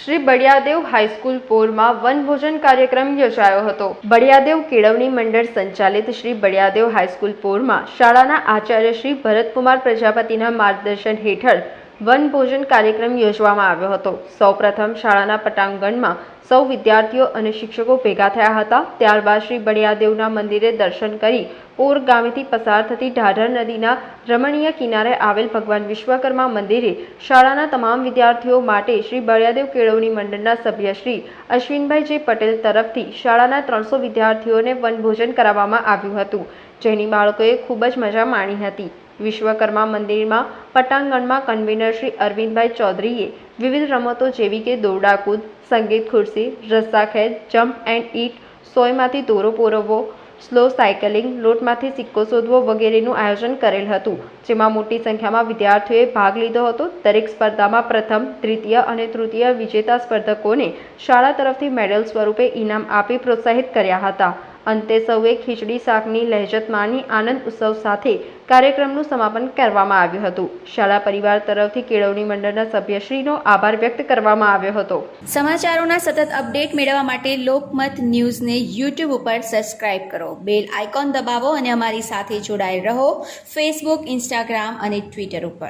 Shri Baliyadev high school પોરમાં વનભોજન કાર્યક્રમ યોજાયો હતો. બળિયાદેવ કેળવણી મંડળ સંચાલિત શ્રી બળિયાદેવ હાઈસ્કૂલ પોરમાં શાળાના આચાર્ય શ્રી ભરતકુમાર પ્રજાપતિના માર્ગદર્શન હેઠળ વનભોજન કાર્યક્રમ યોજવામાં આવ્યો હતો. સૌપ્રથમ શાળાના પટાંગણમાં સૌ વિદ્યાર્થીઓ અને શિક્ષકો ભેગા થયા હતા. ત્યારબાદ શ્રી બળિયાદેવના મંદિરે દર્શન કરી પોર ગામેથી પસાર થતી ઢાઢર નદીના રમણીય કિનારે આવેલ ભગવાન વિશ્વકર્મા મંદિરે શાળાના તમામ વિદ્યાર્થીઓ માટે શ્રી બળિયાદેવ કેળવણી મંડળના સભ્ય શ્રી અશ્વિનભાઈ જે પટેલ તરફથી શાળાના ત્રણસો વિદ્યાર્થીઓને વનભોજન કરાવવામાં આવ્યું હતું. જેની બાળકોએ ખૂબ જ મજા માણી હતી. વિશ્વકર્મા મંદિરમાં પટાંગણમાં કન્વીનર શ્રી અરવિંદભાઈ ચૌધરીએ વિવિધ રમતો જેવી કે દોરડાકૂદ સંગીત ખુરશી રસ્સાખેદ જમ્પ એન્ડ ઈટ, સોયમાંથી દોરો પોરવવો, સ્લો સાયકલિંગ, લોટમાંથી સિક્કો શોધવો વગેરેનું આયોજન કરેલ હતું, જેમાં મોટી સંખ્યામાં વિદ્યાર્થીઓએ ભાગ લીધો હતો. દરેક સ્પર્ધામાં પ્રથમ, દ્વિતીય અને તૃતીય વિજેતા સ્પર્ધકોને શાળા તરફથી મેડલ સ્વરૂપે ઇનામ આપી પ્રોત્સાહિત કર્યા હતા. અંતે સૌએ ખીચડી શાકની લહેજત માણી આનંદ ઉત્સવ સાથે કાર્યક્રમનું સમાપન કરવામાં આવ્યું હતું. શાળા પરિવાર તરફથી કેળવણી મંડળના સભ્યશ્રીનો આભાર વ્યક્ત કરવામાં આવ્યો હતો. સમાચારોના સતત અપડેટ મેળવવા માટે લોકમત ન્યૂઝને યુટ્યુબ ઉપર સબસ્ક્રાઇબ કરો. બેલ આઇકોન દબાવો અને અમારી સાથે જોડાયેલ રહો. ફેસબુક ઇન્સ્ટાગ્રામ અને ટ્વિટર ઉપર.